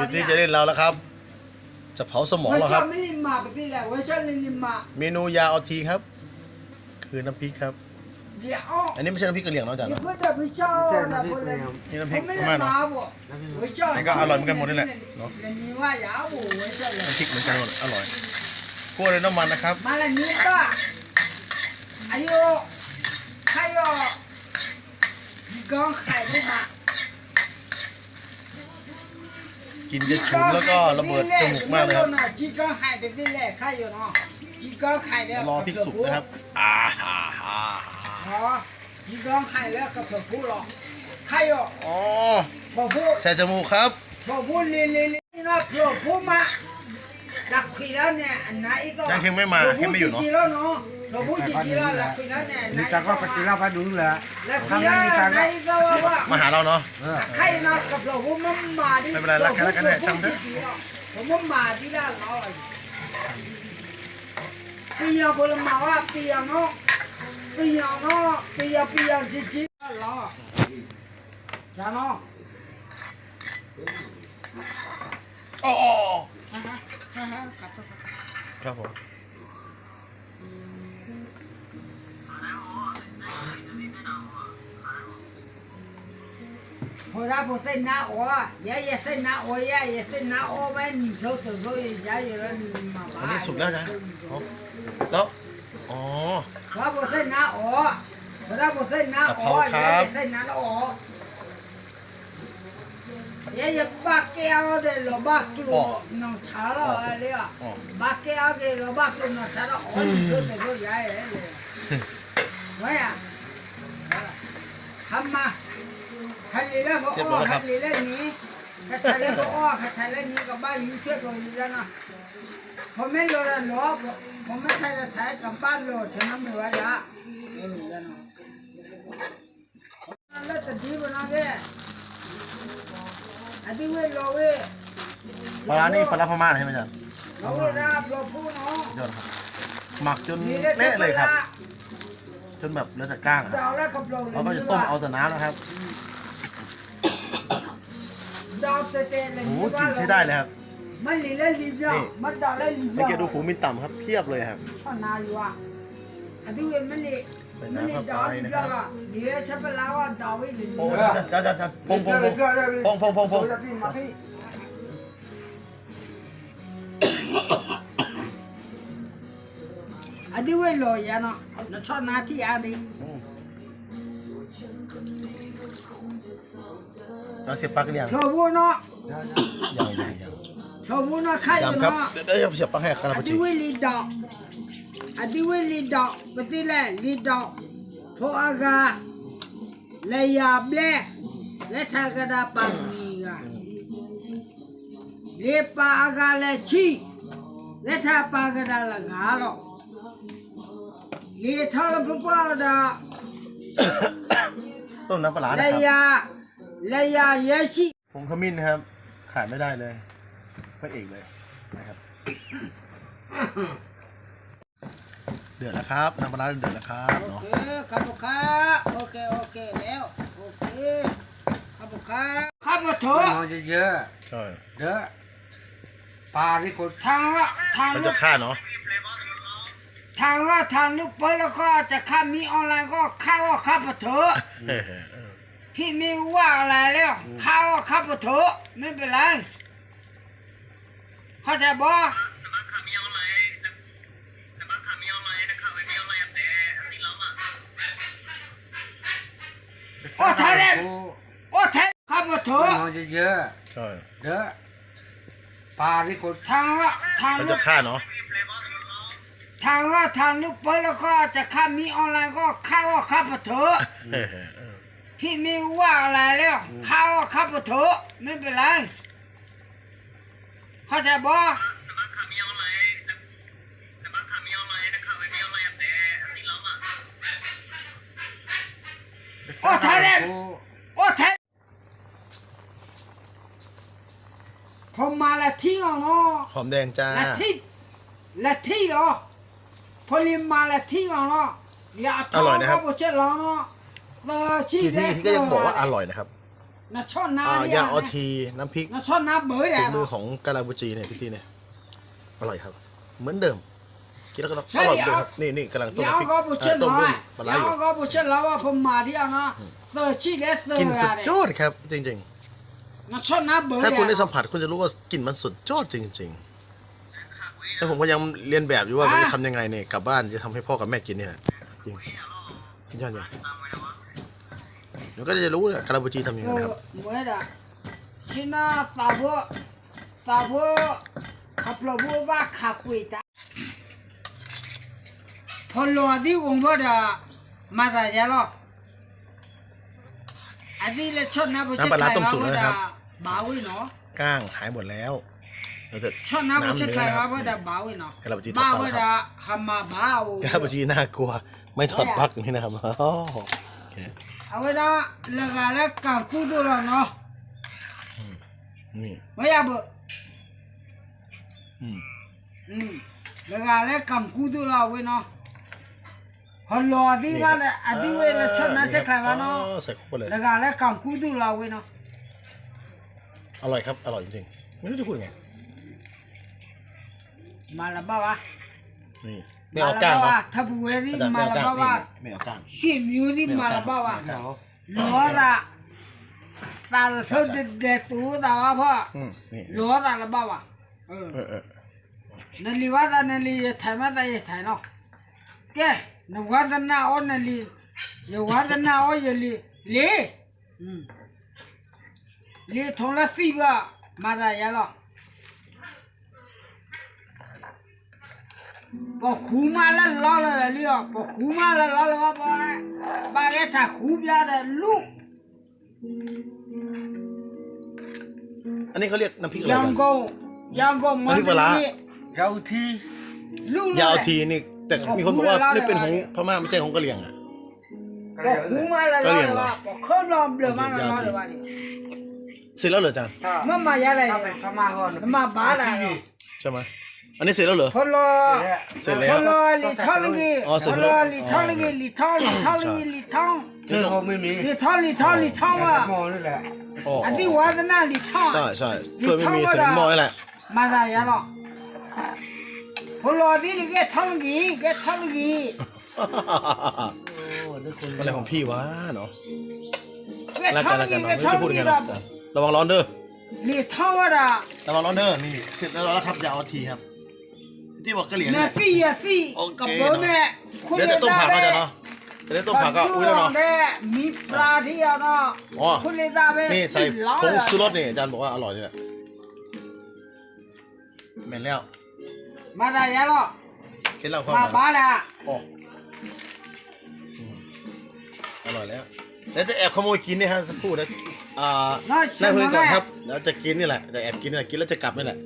พิตตี้จะเล่นเราแล้วครับ จะเผาสมองเราครับ ไม่ใช่ลิมมาพี่แหละเวอร์ช่นลิมมาเมนูยาออทีครับ คือน้ำพริกครับ เดี๋ยวอันนี้ไม่ใช่น้ำพริกกะเหรี่ยงเนาะอาจารเนาะ เพื่อชอบน้ำพริกนเลยนี่น้ำพริกพม่าเนาะเอร์ชันมันก็อร่อยเหมือนกันหมดนี่แหละเนาะนี้ว่ายาวเวอร์ชัเลยน้ำพริกเหมือนกันหมดอร่อยกล้วยน้ำมันนะครับ มาละนี่ก็อายุใครอะกองไข่ไม่มา นจะฉุนแล้วก็ระเบิดจมูกมากเลยครับจีก้าไข่เด็ดๆเลยใครอยู่เนาะจีก้าไข่เด็ดรอพริกสุกนะครับอ่าฮ่าฮ่าอ๋อจีก้าไข่แล้วกับผักผู้หรอใครอยู่อ๋อผักผู้แซ่จมูกครับผักผู้ลีลีลีนี่นะผักผู้มาดักคุยแล้วเนี่ยอันไหนก็ยังเค็งไม่มาเค็งไม่อยู่เนาะ ผักผู้จีแล้วเนาะผักผู้จีแล้วดักคุยแล้วเนี่ยนี่จังก็ไปกินเหล้าไปดูแหละดักคุทำยไมแล้วมีจังไหนก็ก็ว่ามาหาเราเนาะเออใครนะกับผักผู้มันมาดิไม่เป็นไรรักกันรักกันแน่ช่างเถอะผมว่ามาที่ด้านเราปียาบลมาว่าปียาเนาะปียาเนาะปียาปียาจีจีเราจ้าเนาะอ๋อครับผม หน้าอ๋อไปนี่เขาตัวเขายายเรามาอันนี้สุกแล้วนะอ๋อแล้วอ๋อเราพอเส้นหน้าอ๋อพอเราพอเส้นหน้าอ๋อยายเส้นหน้าอ๋อยายบ้าแก้วเดี๋ยวเราบ้ากิโลน้องชาเราอะไรอะอ๋อบ้าแก้วเดี๋ยวเราบ้ากิโลน้องชาเราอ๋อนี่เขาตัวเขายายเลยว่าอะทำมาขันลีแล้วก็อ้อขันลีแล้วนี้ขันลีแล้วก็อ้อขันลีแล้วนี้ก็บ้านอยู่เชื่อตรงนี้แล้วนะผมไม่รอแล้วหรอกผมไม่ใช่จะถ่ายกับบ้านรอฉันไม่ไหวละเออแล้วนะแล้วจะดีกว่านั้นแกอันนี้เว้ยรอเว้ยปลาร้านี่ปลาร้าพม่าใช่ไหมอาจารย์รอเว้ยนะรอพูดเนาะยอดครับหมักจนนี่เละเลยครับจ้จนแบบเหลือแต่ก้างอะาแล้วกับเราเราก็จะต้มเอาแต่น้ำนะครับ ดาวเตะๆเลย โอ้โหกลินใช้ได้เลยครับมันลีเล่นลีเดียวมันดาวเล่นลีเดีเมื่ยอวกี้ดูฝูงมินต่ำครับเพียบเลยครับ ข้างหน้าอยู่อะอันนี้เว้ยมันลีใส่มันลีน้ำเข้าดาวไปลีนะเดีคยวรับละเดี๋ยวฉันไปแล้วว่าดาวไว้ลีโอ้เดียวอาจารย์อาจารย์อาจารย์พงพงพงพงพงพงพงที่มาที่อันนี้เว้ยรอยาเนาะแล้วชอบหน้าที่อันนี้อืมเราเสียบปลั๊กหรือยั No sepak liang. Lobo na. Jangan jangan jangan. Lobo na kayo Jangan kap. na. Ayo sepak ya kalau Adi pecik. wili dok. Adi wili dok. Pati le li dok. Po aga. Le yab le. Le tagada pangiga. Le pa aga le chi. Le ta pagada lagaro. Le thala papa da. Tuh nampak lah. Le ada. ya. แลยาเยชิผงขมิ้นนะครับ ขาดไม่ได้เลยพระเอกเลยนะครับ เดือดแล้วครับน้ำปลาร้าเดือดแล้วครับโอเคครับผมครับโอเคโอเคแล้วโอเคครับผมครับครับมาเถอะเนอนเยอะใช่ๆเยอะปลาที่คนทางละทางละจะฆ่าเนาะ ทางละทางลูกเปิดแล้วก็จะข้ามีออนไลน์ก็เข้าวขับมาเถอะ พี่ไม่ว่าอะไรแล้วเข้าว่าครับมาเถอะไม่เป็นไรเข้าใจบ่โอ้ไทยแลนด์โอ้แท้ครับมาเถนอะอนเยอะใช่ๆเด้อปลาที่คนทางละทางเขาลูจะกฆ่าเนาะทางละทางลูกเปิ้ลแล้วก็จะข้ามมีออนไลน์ก็เข้าว่าครับมาเถอะเออเออ พี่ไม่ว่าอะไรแล้วเข้าว่าครับมาเถอะไม่เป็นไรเข้าใจบ่โอ้ไทยแลนด์โอ้ไทยผมมาละที่อะเนาะหอมแดงจ้าละที่ละที่เหรอพอลิมมาละที่เหรออย่าทอดก็บ่เช่นเราเนาะเออชี้ ทีที่ที่ก็ยังบอกว่าอร่อยนะครับนะช่อนน้ำอ่ยาออทีน้ำพริกนะช่อนน้ำเบยอ่ฝีมือของกาลาบุจีเนี่ยพี่ตี้เนี่ยอร่อยครับ เหมือนเดิมกินแล้วก็อร่อยเลยครับนี่นี่กำลังต้มพริกต้มรุ่นปลาอยู่ยาก็บุเชนแล้วว่าผมมาที่อะนะเซอร์ชีเลสเซอร์กินสุดยอดครับ จริงๆนะช่อนน้ำเบอร์ถ้าคุณได้สัมผัสคุณจะรู้ว่ากลิ่นมันสุดยอดจริง ๆแล้วผมก็ยังเรียนแบบอยู่ว่าจะทำยังไงเนี่ยกลับบ้านจะทำให้พ่อกับแม่กินเนี่ยจริงยอดเลย มันก็จะรู้เลยคาราบูจีทำยังไงครับเหมือนหร่ชินาสาวสาวขับรถว่าขาบกุยตาพอลวดีองค์บ่จะมาตาเจลออันนี้เลยชนนะบุชิไทยว่าบ่ดาบ่าวเนาะก้างหายหมดแล้วชอบน้ำมันจะใครว่าว่าดาบ้าวินะกระบจีบ้าว่าดาฮัมาบ้าวกระบจีน่ากลัว ไม่ถอดปลั๊กนี่นะครับ เคเอาไว้ละแล้วก็แล้วกับกูดูแล้วเนาะนี่ไม่อยากบ่อืมอืมแล้วก็แล้วกับกูดูแล้วเว้ยเนาะพอรอที่ว่าเนี่ยอันนี้เว้ยแล้วชดนะใช่ใครวะเนาะอ๋อใส่เข้าไปเลยแล้วก็แล้วกับกูดูแล้วเว้ยเนาะอร่อยครับ อร่อยจริงๆไม่รู้จะพูดยังไงมาละบ้าวะนี่ไม่เอาก้างมาละเนาะบ้าวะถ้าบุเวรี่อาจารย์มาไม่เอาละก้างบ้าวะนี่ ไม่เอาก้าง ชื่อมิวนี่ ไม่ มา เอา ละบ้าวะ ก้าง ล้อละตาละเท่าเด็ดเด็ดตูตาวะพ่อ อืมนี่ ล้อตาละบ้าวะเออ เออเออ นั่นลีว่าตานั่นลีถ่ายมาตาถ่ายเนาะแกนว่าตาหน้าอ้อนนั่นลีอย่าว่าตาหน้าอ้อนอย่าลีลีอืมลีทงละสีบะมาตายาละ พอคูมาแล้วล้อเลยเลีอะพอคูมาแล้วล้อเลยว่าบ่บ่แกถ้าคูบยาได้ลูกอันนี้เขาเรียกน้ำพริกอะไรยักังนกงยังโกมันน้ำพริกปลาร้าเจ้าที่ลูกยาวทีนี่แต่มีคนบอกว่านี่เป็นของพม่าไม่ใช่ของกะเหรี่ยงอะก็พเลอยคูมาแล้วล้อเลยว่าพอเขาลอมเลยมาแล้วล้อเลยว่านี่เสร็จแล้วเหรออาจารย์ถ้ามันมายาอะไรถ้าเป็นพม่าเขามันมาบ้าอะไรเนาะใช่ไหม อันนี้เสร็จแล้วเหรอพอล้อเสร็จแล้วพอล้อลิท่องลิอ๋อเสร็พจอแล้วล้อลิท่องลิลิท่องลิท่องลิลิท่องเธอเขาไม่มีลิท่องลิท่องลิท่องว่าหมอนี่แหละอ๋ออันที่ว่าจะน่าลิท่องใช่ใช่ช่วยไม่มีเสร็จหม้อนี่แหละ มาได้ยาเนาะพอล้อที่ลิแกท่องลิแกท่องลิโอ้ได้คนอะไรของพี่วะเนาะแกแล้วท่อกังนแล้วลิกันแกเนาะไม่ท่องจะพูดลิยังไงแบนะบระวังร้อนเด้อลิท่องว่าระวังร้อนเด้อ นี่เสร็จแล้วแล้วครับอย่าเอาทีครับ ที่บอกกะเหรี่ยงนาเนี่ยซี่อะซี่โอเค กับเบอร์แม่เดี๋ยวจะต้มผักก็จะเนาะเดี๋ยวจะต้มผักก็อุ้ยแล้วเนาะ มีปลาที่เอาเนาะอ๋อ คุณเลยตาเบ้นี่ใส่ผงชูรสนี่อาจารย์บอกว่าอร่อยนี่แหละแม่นแล้วมาได้ยังหรอเคล็ดลับความมาอร่บ้าอยละอ๋ออืมอร่อยแล้วเดี๋ยวจะแอบขโมยกินนี่ฮะสักครู่นะอ่า น้อยนั่งคุยก่อนแม่ครับแล้วจะกินนี่แหละจะแอบกินนี่แหละกินแล้วจะกลับนี่แหละ